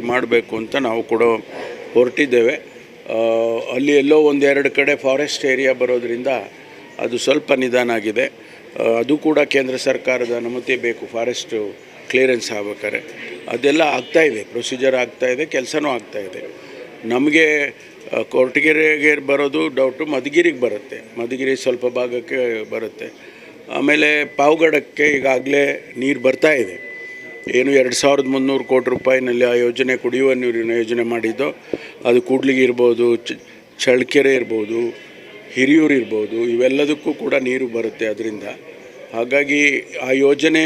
ಮಾಡಬೇಕು ಅಂತ ನಾವು ಕೂಡ ಹೊರಟಿದ್ದೇವೆ. ಅಲ್ಲಿ ಎಲ್ಲೋ ಒಂದೆರಡು ಕಡೆ ಫಾರೆಸ್ಟ್ ಏರಿಯಾ ಬರೋದ್ರಿಂದ ಅದು ಸ್ವಲ್ಪ ನಿಧಾನ ಆಗಿದೆ. ಅದು ಕೂಡ ಕೇಂದ್ರ ಸರ್ಕಾರದ ಅನುಮತಿ ಬೇಕು ಫಾರೆಸ್ಟು ಕ್ಲಿಯರೆನ್ಸ್ ಆಗ್ಬೇಕಾದ್ರೆ. ಅದೆಲ್ಲ ಆಗ್ತಾ ಇದೆ ಪ್ರೊಸೀಜರ್ ಆಗ್ತಾ ಇದೆ, ಕೆಲಸನೂ ಆಗ್ತಾಯಿದೆ ನಮಗೆ ಕೊರಟಗೆರೆಗೆ ಬರೋದು ಡೌಟು ಮಧುಗಿರಿಗೆ ಬರುತ್ತೆ. ಮಧುಗಿರಿ ಸ್ವಲ್ಪ ಭಾಗಕ್ಕೆ ಬರುತ್ತೆ. ಆಮೇಲೆ ಪಾವಗಡಕ್ಕೆ ಈಗಾಗಲೇ ನೀರು ಬರ್ತಾ ಇದೆ. ಏನು ಎರಡು ಸಾವಿರದ ಮುನ್ನೂರು ಕೋಟಿ ರೂಪಾಯಿನಲ್ಲಿ ಆ ಯೋಜನೆ ಕುಡಿಯುವ ನೀರಿನ ಯೋಜನೆ ಮಾಡಿದ್ದು ಅದು ಕೂಡ್ಲಿಗೆ ಇರ್ಬೋದು ಚ ಚಳ್ಳಕೆರೆ ಇರ್ಬೋದು ಹಿರಿಯೂರು ಇರ್ಬೋದು ಇವೆಲ್ಲದಕ್ಕೂ ಕೂಡ ನೀರು ಬರುತ್ತೆ ಅದರಿಂದ. ಹಾಗಾಗಿ ಆ ಯೋಜನೆ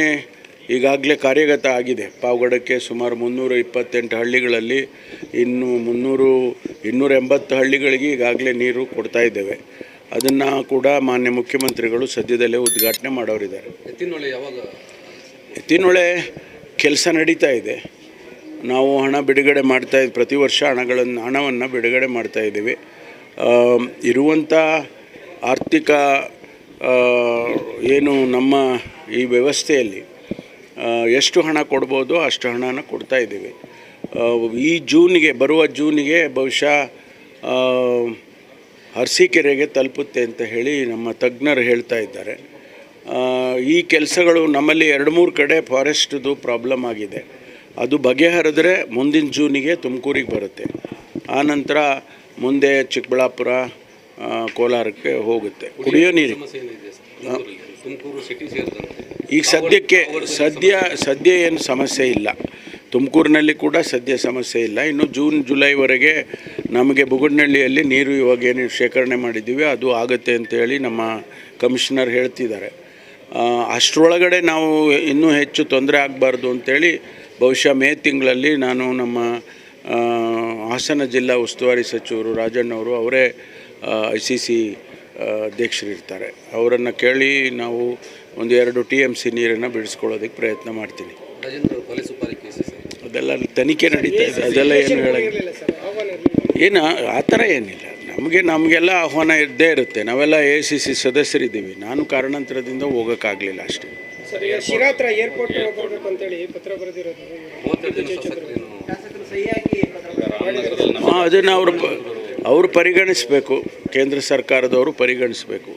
ಈಗಾಗಲೇ ಕಾರ್ಯಗತ ಆಗಿದೆ. ಪಾವಗಡಕ್ಕೆ ಸುಮಾರು ಮುನ್ನೂರ ಇಪ್ಪತ್ತೆಂಟು ಹಳ್ಳಿಗಳಲ್ಲಿ ಇನ್ನು ಮುನ್ನೂರು ಇನ್ನೂರ ಎಂಬತ್ತು ಹಳ್ಳಿಗಳಿಗೆ ಈಗಾಗಲೇ ನೀರು ಕೊಡ್ತಾ ಇದ್ದೇವೆ. ಅದನ್ನು ಕೂಡ ಮಾನ್ಯ ಮುಖ್ಯಮಂತ್ರಿಗಳು ಸದ್ಯದಲ್ಲೇ ಉದ್ಘಾಟನೆ ಮಾಡೋರಿದ್ದಾರೆ. ಎತ್ತಿನೊಳೆ ಯಾವಾಗ? ಎತ್ತಿನೊಳೆ ಕೆಲಸ ನಡೀತಾ ಇದೆ. ನಾವು ಹಣ ಬಿಡುಗಡೆ ಮಾಡ್ತಾ ಪ್ರತಿ ವರ್ಷ ಹಣಗಳನ್ನು ಹಣವನ್ನು ಬಿಡುಗಡೆ ಮಾಡ್ತಾ ಇದ್ದೀವಿ. ಇರುವಂಥ ಆರ್ಥಿಕ ಏನು ನಮ್ಮ ಈ ವ್ಯವಸ್ಥೆಯಲ್ಲಿ ಎಷ್ಟು ಹಣ ಕೊಡ್ಬೋದು ಅಷ್ಟು ಹಣನ ಕೊಡ್ತಾ ಇದ್ದೀವಿ. ಈ ಜೂನಿಗೆ, ಬರುವ ಜೂನಿಗೆ ಬಹುಶಃ ಅರಸೀಕೆರೆಗೆ ತಲುಪುತ್ತೆ ಅಂತ ಹೇಳಿ ನಮ್ಮ ತಜ್ಞರು ಹೇಳ್ತಾ ಇದ್ದಾರೆ. ಈ ಕೆಲಸಗಳು ನಮ್ಮಲ್ಲಿ ಎರಡು ಮೂರು ಕಡೆ ಫಾರೆಸ್ಟ್ದು ಪ್ರಾಬ್ಲಮ್ ಆಗಿದೆ. ಅದು ಬಗೆಹರಿದ್ರೆ ಮುಂದಿನ ಜೂನಿಗೆ ತುಮಕೂರಿಗೆ ಬರುತ್ತೆ. ಆನಂತರ ಮುಂದೆ ಚಿಕ್ಕಬಳ್ಳಾಪುರ ಕೋಲಾರಕ್ಕೆ ಹೋಗುತ್ತೆ. ಕುಡಿಯೋ ನೀರು. ಈಗ ಸದ್ಯಕ್ಕೆ ಸದ್ಯ ಸದ್ಯ ಏನು ಸಮಸ್ಯೆ ಇಲ್ಲ. ತುಮಕೂರಿನಲ್ಲಿ ಕೂಡ ಸದ್ಯ ಸಮಸ್ಯೆ ಇಲ್ಲ. ಇನ್ನು ಜೂನ್ ಜುಲೈವರೆಗೆ ನಮಗೆ ಬುಗುಡ್ನಹಳ್ಳಿಯಲ್ಲಿ ನೀರು ಇವಾಗ ಏನು ಶೇಖರಣೆ ಮಾಡಿದ್ದೀವಿ ಅದು ಆಗುತ್ತೆ ಅಂತೇಳಿ ನಮ್ಮ ಕಮಿಷನರ್ ಹೇಳ್ತಿದ್ದಾರೆ. ಅಷ್ಟರೊಳಗಡೆ ನಾವು ಇನ್ನೂ ಹೆಚ್ಚು ತೊಂದರೆ ಆಗಬಾರ್ದು ಅಂತೇಳಿ ಬಹುಶಃ ಮೇ ತಿಂಗಳಲ್ಲಿ ನಾನು ನಮ್ಮ ಹಾಸನ ಜಿಲ್ಲಾ ಉಸ್ತುವಾರಿ ಸಚಿವರು ರಾಜಣ್ಣವರು ಅವರೇ ಐ ಸಿ ಸಿ ಅಧ್ಯಕ್ಷರಿರ್ತಾರೆ ಅವರನ್ನು ಕೇಳಿ ನಾವು ಒಂದು ಎರಡು ಟಿ ಎಂ ಸಿ ನೀರನ್ನು ಬಿಡಿಸ್ಕೊಳ್ಳೋದಕ್ಕೆ ಪ್ರಯತ್ನ ಮಾಡ್ತೀನಿ. ಅದೆಲ್ಲ ತನಿಖೆ ನಡೀತಾ ಇದೆ. ಅದೆಲ್ಲ ಏನು ಹೇಳೋಂಗಿಲ್ಲ ಏನು ಆ ಥರ ಏನಿಲ್ಲ. ನಮಗೆ ನಮಗೆಲ್ಲ ಆಹ್ವಾನ ಇದ್ದೇ ಇರುತ್ತೆ. ನಾವೆಲ್ಲ ಎ ಸಿ ಸಿ ಸದಸ್ಯರಿದ್ದೀವಿ. ನಾನು ಕಾರಣಾಂತರದಿಂದ ಹೋಗೋಕ್ಕಾಗಲಿಲ್ಲ ಅಷ್ಟೇ. ಏರ್ಪೋರ್ಟ್ ಅಂತೇಳಿ ಪತ್ರ ಬರೆದಿರೋದು. ಅದನ್ನು ಅವರು ಅವರು ಪರಿಗಣಿಸಬೇಕು. ಕೇಂದ್ರ ಸರ್ಕಾರದವರು ಪರಿಗಣಿಸಬೇಕು.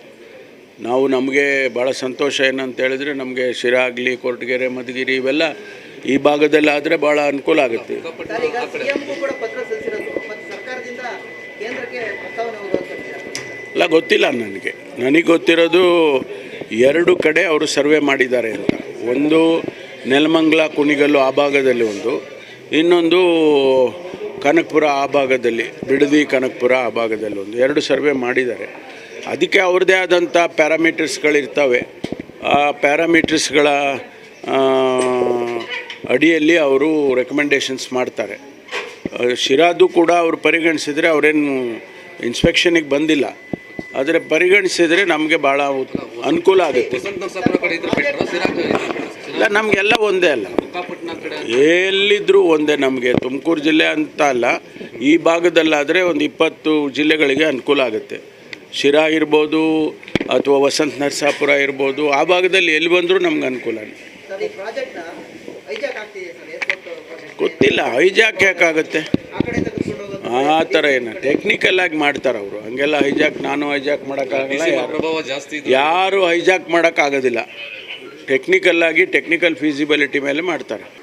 ನಾವು ನಮಗೆ ಭಾಳ ಸಂತೋಷ ಏನಂತ ಹೇಳಿದ್ರೆ ನಮಗೆ ಶಿರಾ ಆಗಲಿ ಕೊರಟಗೆರೆ ಮಧುಗಿರಿ ಇವೆಲ್ಲ ಈ ಭಾಗದಲ್ಲಿ ಆದರೆ ಭಾಳ ಅನುಕೂಲ ಆಗುತ್ತೆ. ಗೊತ್ತಿಲ್ಲ ನನಗೆ. ನನಗೆ ಗೊತ್ತಿರೋದು ಎರಡು ಕಡೆ ಅವರು ಸರ್ವೆ ಮಾಡಿದ್ದಾರೆ ಅಂತ. ಒಂದು ನೆಲಮಂಗಲ ಕುಣಿಗಲ್ಲು ಆ ಭಾಗದಲ್ಲಿ ಒಂದು, ಇನ್ನೊಂದು ಕನಕಪುರ ಆ ಭಾಗದಲ್ಲಿ, ಬಿಡದಿ ಕನಕಪುರ ಆ ಭಾಗದಲ್ಲಿ ಒಂದು. ಎರಡು ಸರ್ವೆ ಮಾಡಿದ್ದಾರೆ. ಅದಕ್ಕೆ ಅವ್ರದ್ದೇ ಆದಂಥ ಪ್ಯಾರಾಮೀಟರ್ಸ್ಗಳಿರ್ತವೆ. ಆ ಪ್ಯಾರಾಮೀಟರ್ಸ್ಗಳ ಅಡಿಯಲ್ಲಿ ಅವರು ರೆಕಮೆಂಡೇಷನ್ಸ್ ಮಾಡ್ತಾರೆ. ಶಿರಾದು ಕೂಡ ಅವರು ಪರಿಗಣಿಸಿದರೆ ಅವರೇನು ಇನ್ಸ್ಪೆಕ್ಷನಿಗೆ ಬಂದಿಲ್ಲ. ಆದರೆ ಪರಿಗಣಿಸಿದರೆ ನಮಗೆ ಭಾಳ ಅನುಕೂಲ ಆಗುತ್ತೆ. ಇಲ್ಲ, ನಮಗೆಲ್ಲ ಒಂದೇ ಅಲ್ಲ. ಎಲ್ಲಿದ್ದರೂ ಒಂದೇ ನಮಗೆ. ತುಮಕೂರು ಜಿಲ್ಲೆ ಅಂತ ಅಲ್ಲ, ಈ ಭಾಗದಲ್ಲಾದರೆ ಒಂದು ಇಪ್ಪತ್ತು ಜಿಲ್ಲೆಗಳಿಗೆ ಅನುಕೂಲ ಆಗುತ್ತೆ. ಶಿರಾ ಇರ್ಬೋದು, ಅಥವಾ ವಸಂತ ನರಸಾಪುರ ಇರ್ಬೋದು, ಆ ಭಾಗದಲ್ಲಿ ಎಲ್ಲಿ ಬಂದರೂ ನಮ್ಗೆ ಅನುಕೂಲ ಗೊತ್ತಿಲ್ಲ ಹೈಜಾಕ್ ಯಾಕಾಗುತ್ತೆ? ಆ ಥರ ಏನು? ಟೆಕ್ನಿಕಲ್ ಆಗಿ ಮಾಡ್ತಾರೆ ಅವರು. ಹಂಗೆಲ್ಲ ಹೈಜಾಕ್ ನಾನು ಹೈಜಾಕ್ ಮಾಡೋಕ್ಕಾಗಲ್ಲ ಯಾರು ಹೈಜಾಕ್ ಮಾಡೋಕ್ಕಾಗೋದಿಲ್ಲ. ಟೆಕ್ನಿಕಲ್ ಆಗಿ ಟೆಕ್ನಿಕಲ್ ಫೀಸಿಬಿಲಿಟಿ ಮೇಲೆ ಮಾಡ್ತಾರೆ.